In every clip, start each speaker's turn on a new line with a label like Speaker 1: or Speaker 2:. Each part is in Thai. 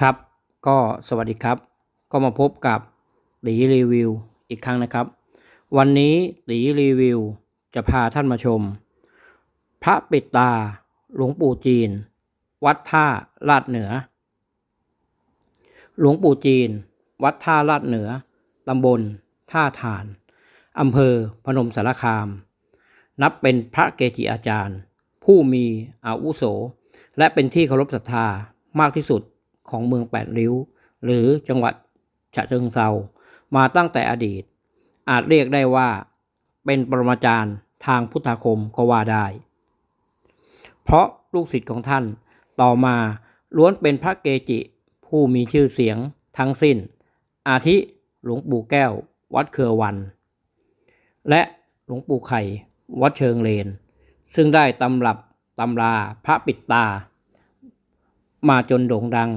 Speaker 1: ครับก็สวัสดีครับ ก็มาพบกับตีรีวิวอีกครั้งนะครับ วันนี้ตีรีวิวจะพาท่านมาชม พระปิดตาหลวงปู่จีน วัดท่าลาดเหนือ หลวงปู่จีน วัดท่าลาดเหนือตำบลท่าทาน อำเภอพนมสารคาม นับเป็นพระเกจิอาจารย์ ผู้มีอาวุโส และเป็นที่เคารพศรัทธามากที่สุดของเมืองแปดริ้ว หรือจังหวัดฉะเชิงเซามาตั้งแต่อดีต อาจเรียกได้ว่าเป็นปรมาจารย์ทางพุทธาคมก็ว่าได้ เพราะลูกศิษย์ของท่านต่อมาล้วนเป็นพระเกจิ ผู้มีชื่อเสียงทั้งสิ้น อาทิหลวงปู่แก้ว วัดเครือวัน และหลวงปู่ไข่วัดเชิงเลน ซึ่งได้ตำรับตำราพระปิดตา มาจนโด่งดัง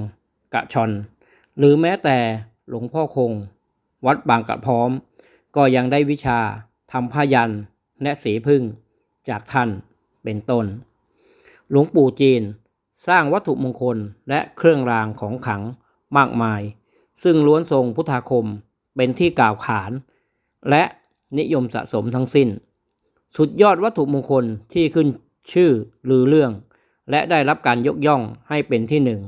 Speaker 1: กระชอน หรือแม้แต่หลวงพ่อคง วัดบางกระพร้อม ก็ยังได้วิชาทำผ้ายันและสีพึ่งจากท่านเป็นต้น หลวงปู่จีนสร้างวัตถุมงคลและเครื่องรางของขลังมากมาย ซึ่งล้วนทรงพุทธาคมเป็นที่กล่าวขาน และ นิยมสะสมทั้งสิ้น สุดยอดวัตถุมงคลที่ขึ้นชื่อลือเรื่อง และได้รับการยกย่องให้เป็นที่หนึ่ง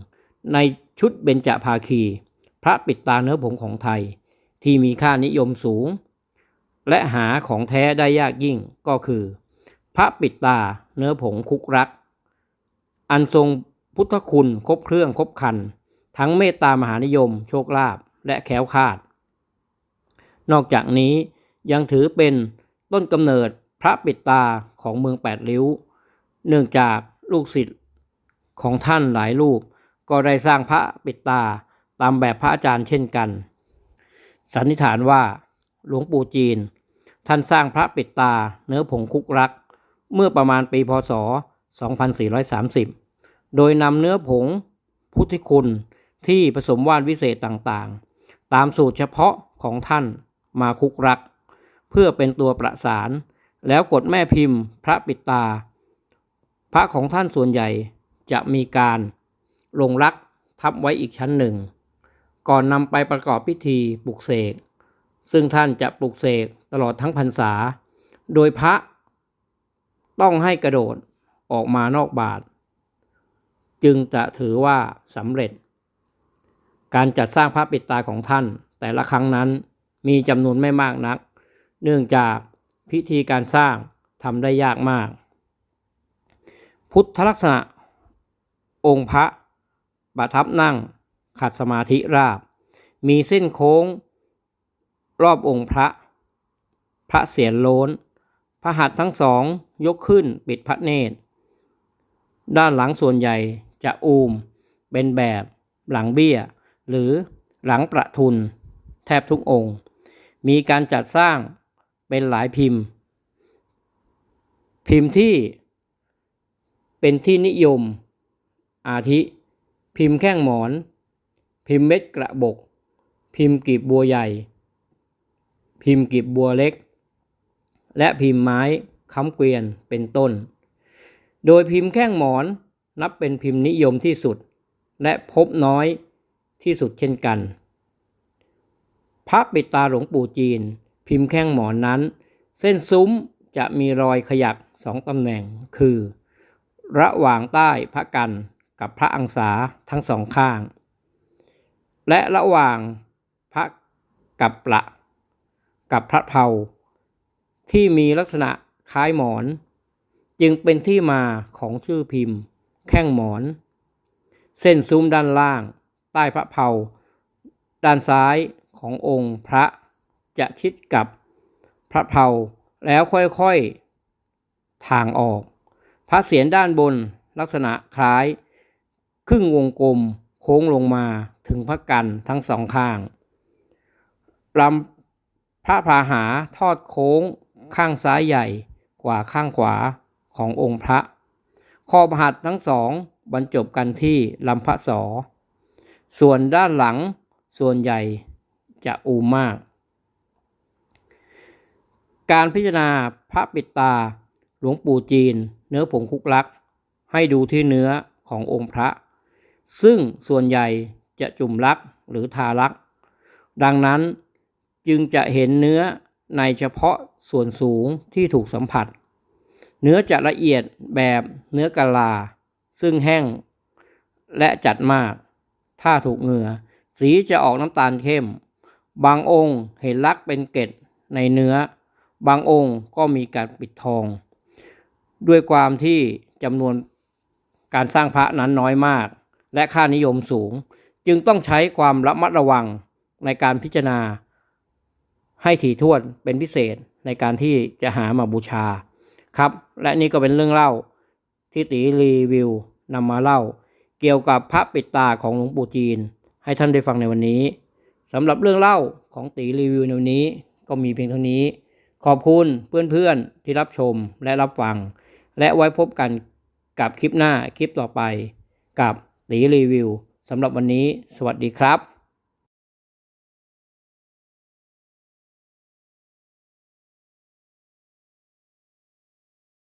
Speaker 1: ในชุดเบญจภาคี พระปิดตาเนื้อผงของไทย ที่มีค่านิยมสูง และหาของแท้ได้ยากยิ่งก็คือ พระปิดตาเนื้อผงคุกรัก อันทรงพุทธคุณครบเครื่องครบคัน ทั้งเมตตามหานิยม โชคลาภและแคล้วคลาด นอกจากนี้ ยังถือเป็นต้นกำเนิดพระปิดตาของเมืองแปดริ้ว เนื่องจากลูกศิษย์ของท่านหลายรูป ก็ได้สร้างพระปิดตาตามแบบพระอาจารย์เช่นกัน สันนิษฐานว่าหลวงปู่จีน ท่านสร้างพระปิดตาเนื้อผงคุกรัก เมื่อประมาณปีพศ 2430 โดยนำเนื้อผงพุทธิคุณที่ผสมว่านวิเศษต่างๆ ตามสูตรเฉพาะของท่านมาคุกรัก เพื่อเป็นตัวประสาน แล้วกดแม่พิมพ์ พระปิดตา พระของท่านส่วนใหญ่จะมีการลงรักทับไว้อีกชั้นหนึ่ง ก่อนนำไปประกอบพิธีปลุกเสก ซึ่งท่านจะปลุกเสกตลอดทั้งพรรษา โดยพระต้องให้กระโดดออกมานอกบาท จึงจะถือว่าสำเร็จ การจัดสร้างพระปิดตาของท่านแต่ละครั้งนั้นมีจำนวนไม่มากนัก เนื่องจากพิธีการสร้างทำได้ยากมาก พุทธลักษณะ องค์พระประทับนั่งขัดสมาธิราบ มีเส้นโค้ง รอบองค์พระ พระเสียรโล้น พระหัตถ์ทั้งสองยกขึ้นปิดพระเนตร ด้านหลังส่วนใหญ่จะอูม เป็นแบบหลังเบี้ย หรือหลังประทุน แทบทุกองค์ มีการจัดสร้าง เป็นหลายพิมพ์ พิมพ์ที่เป็นที่นิยม อาทิ พิมพ์แข้งหมอน พิมพ์เม็ดกระบก พิมพ์กีบบัวใหญ่ พิมพ์กีบบัวเล็ก และพิมพ์ไม้ค้ำเกวียนเป็นต้น โดยพิมพ์แข้งหมอนนับเป็นพิมพ์นิยมที่สุด และพบน้อยที่สุดเช่นกัน พระปิดตาหลวงปู่จีน พิมพ์แข้งหมอนนั้น เส้นซุ้มจะมีรอยขยักสองตำแหน่งคือ ระหว่างใต้พระกันกับพระอังสาทั้งสองข้าง และระหว่างพระกับประกับพระเพาที่มีลักษณะคล้ายหมอน จึงเป็นที่มาของชื่อพิมพ์ แข้งหมอน เส้นซุ้มด้านล่าง ใต้พระเพาด้านซ้ายขององค์พระ จะชิดกับพระเพาแล้วค่อยๆทางออก พระเศียรด้านบนลักษณะคล้าย ครึ่งวงกลมโค้งลงมาถึงพระกันทั้งสองข้างลำพระพาหาทอดโค้งข้างซ้ายใหญ่กว่าข้างขวาขององค์พระ ข้อพหัตทั้งสองบรรจบกันที่ลำพระสอ ส่วนด้านหลังส่วนใหญ่จะอูมาก การพิจารณาพระปิดตา หลวงปู่จีน เนื้อผงคุกลัก ให้ดูที่เนื้อขององค์พระ ซึ่งส่วนใหญ่จะจุ่มลักหรือทาลัก ดังนั้นจึงจะเห็นเนื้อในเฉพาะส่วนสูงที่ถูกสัมผัส เนื้อจะละเอียดแบบเนื้อกะลา ซึ่งแห้งและจัดมาก ถ้าถูกเหงื่อ สีจะออกน้ำตาลเข้ม บางองค์เห็นลักเป็นเกล็ดในเนื้อ บางองค์ก็มีการปิดทอง ด้วยความที่จำนวนการสร้างพระนั้นน้อยมาก และค่านิยมสูง จึงต้องใช้ความระมัดระวังในการพิจารณา ให้ถี่ถ้วนเป็นพิเศษในการที่จะหามาบูชาครับ และนี่ก็เป็นเรื่องเล่าที่ตีรีวิวนำมาเล่า เกี่ยวกับพระปิดตาของหลวงปู่จีน ให้ท่านได้ฟังในวันนี้สำหรับเรื่องเล่าของตีรีวิวในวันนี้ก็มีเพียงเท่านี้ ขอบคุณเพื่อนๆที่รับชมและรับฟัง และไว้พบกันกับคลิปหน้าคลิปต่อไป กับตีรีวิวสำหรับวันนี้ สวัสดีครับ